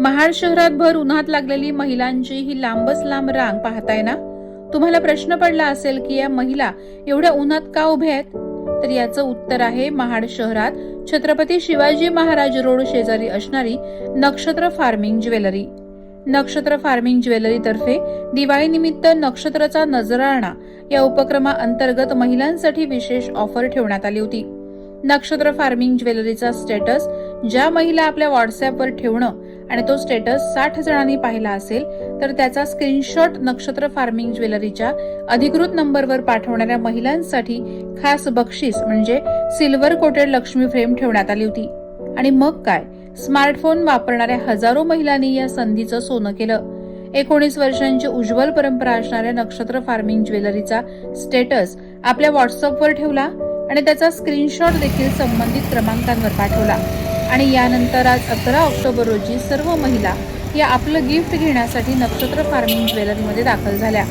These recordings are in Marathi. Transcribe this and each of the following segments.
महाड शहरात भर उन्हात लागलेली महिलांची ही लांबच लांब रांग पाहताय ना? तुम्हाला प्रश्न पडला असेल की या महिला एवढ्या उन्हात का उभ्या आहेत? तर याचं उत्तर आहे महाड शहरात छत्रपती शिवाजी महाराज रोड शेजारी असणारी Nakshatra forming jewellery. Nakshatra forming ज्वेलरीतर्फे दिवाळीनिमित्त नक्षत्राचा नजराणा या उपक्रमाअंतर्गत महिलांसाठी विशेष ऑफर ठेवण्यात आली होती. नक्षत्र फार्मिंग ज्वेलरीचा स्टेटस ज्या महिला आपल्या व्हॉट्सअपवर ठेवणं आणि तो स्टेटस साठ जणांनी पाहिला असेल तर त्याचा स्क्रीनशॉट नक्षत्र फार्मिंग ज्वेलरीच्या अधिकृत नंबरवर पाठवणाऱ्या महिलांसाठी खास बक्षीस म्हणजे सिल्वर कोटेड लक्ष्मी फ्रेम ठेवण्यात आली होती. आणि मग काय? स्मार्टफोन वापरणाऱ्या हजारो महिलांनी या संधीचं सोनं केलं. एकोणीस वर्षांची उज्ज्वल परंपरा असणाऱ्या नक्षत्र फार्मिंग ज्वेलरीचा स्टेटस आपल्या व्हॉट्सअपवर ठेवला आणि त्याचा स्क्रीनशॉट देखील संबंधित क्रमांकांवर पाठवला. आणि यानंतर आज अकरा ऑक्टोबर रोजी सर्व महिला या आपलं गिफ्ट घेण्यासाठी नक्षत्र फार्मिंग ज्वेलरीमध्ये दाखल झाल्या.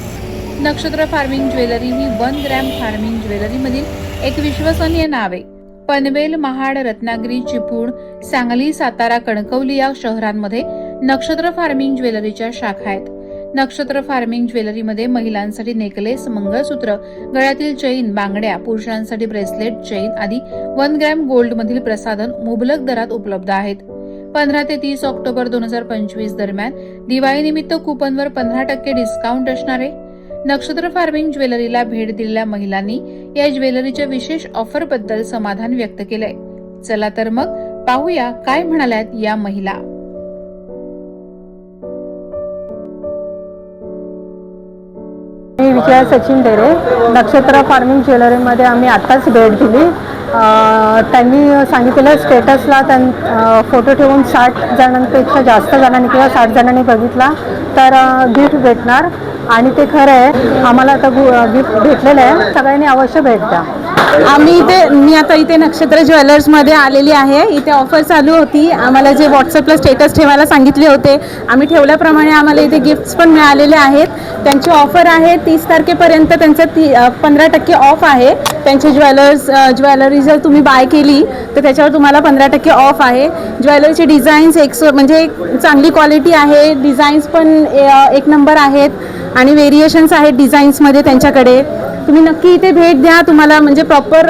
नक्षत्र फार्मिंग ज्वेलरी ही वन ग्रॅम फार्मिंग ज्वेलरीमधील एक विश्वसनीय नाव आहे. पनवेल महाड रत्नागिरी चिपळूण सांगली सातारा कणकवली या शहरांमध्ये नक्षत्र फार्मिंग ज्वेलरीच्या शाखा आहेत. नक्षत्र फार्मिंग ज्वेलरीमध्ये महिलांसाठी नेकलेस मंगळसूत्र गळ्यातील चैन बांगड्या पुरुषांसाठी ब्रेसलेट चैन आदी वन ग्रॅम गोल्डमधील प्रसाधन मुबलक दरात उपलब्ध आहेत. पंधरा ते तीस ऑक्टोबर दोन हजार पंचवीस दरम्यान दिवाळीनिमित्त कुपनवर पंधरा टक्के डिस्काउंट असणारे नक्षत्र फार्मिंग ज्वेलरीला भेट दिलेल्या महिलांनी या ज्वेलरीच्या विशेष ऑफरबद्दल समाधान व्यक्त केलंय. चला तर मग पाहूया काय म्हणाल्यात या महिला. मी विजया सचिन डेरे नक्षत्र फार्मिंग ज्वेलरीमध्ये आम्ही आत्ताच भेट दिली. त्यांनी सांगितलेलं स्टेटसला त्यां फोटो ठेवून साठ जणांपेक्षा जास्त जणांनी किंवा साठ जणांनी बघितला तर गिफ्ट भेटणार. आणि ते खरं आहे आम्हाला आता गिफ्ट भेटलेलं आहे. सगळ्यांनी अवश्य भेट द्या. आम्ही इथे मी आता इथे नक्षत्र ज्वेलर्समध्ये आलेली आहे. इथे ऑफर चालू होती. आम्हाला जे व्हॉट्सअपला स्टेटस ठेवायला सांगितले होते आम्ही ठेवल्याप्रमाणे आम्हाला इथे गिफ्ट्स पण मिळालेले आहेत. त्यांची ऑफर आहे तीस तारखेपर्यंत त्यांचं ती पंधरा टक्के ऑफ आहे. त्यांचे ज्वेलर्स ज्वेलरी जर तुम्ही बाय केली तर त्याच्यावर तुम्हाला पंधरा टक्के ऑफ आहे. ज्वेलरीचे डिझाईन्स एक म्हणजे एक चांगली क्वालिटी आहे. डिझाईन्स पण एक नंबर आहेत. आणि व्हेरिएशन्स आहेत डिझाईन्समध्ये त्यांच्याकडे. तुम्ही नक्की इथे भेट द्या. तुम्हाला म्हणजे प्रॉपर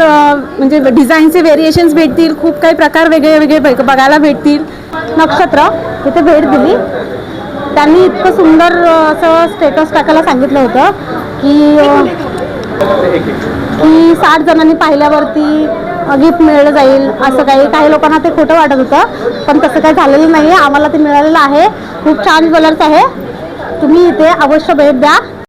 म्हणजे डिझाईनचे व्हेरिएशन्स भेटतील. खूप काही प्रकार वेगळे वेगळे बघायला भेटतील. नक्षत्र इथे भेट दिली. त्यांनी इतकं सुंदर असं स्टेटस टाकायला सांगितलं होतं की की साठ जणांनी पाहिल्यावरती गिफ्ट मिळलं जाईल. असं काही काही लोकांना ते खोटं वाटत होतं. पण तसं काही झालेलं नाही आहे आम्हाला ते मिळालेलं आहे. खूप छान कलर्स आहे. तुम्ही इथे अवश्य भेट द्या.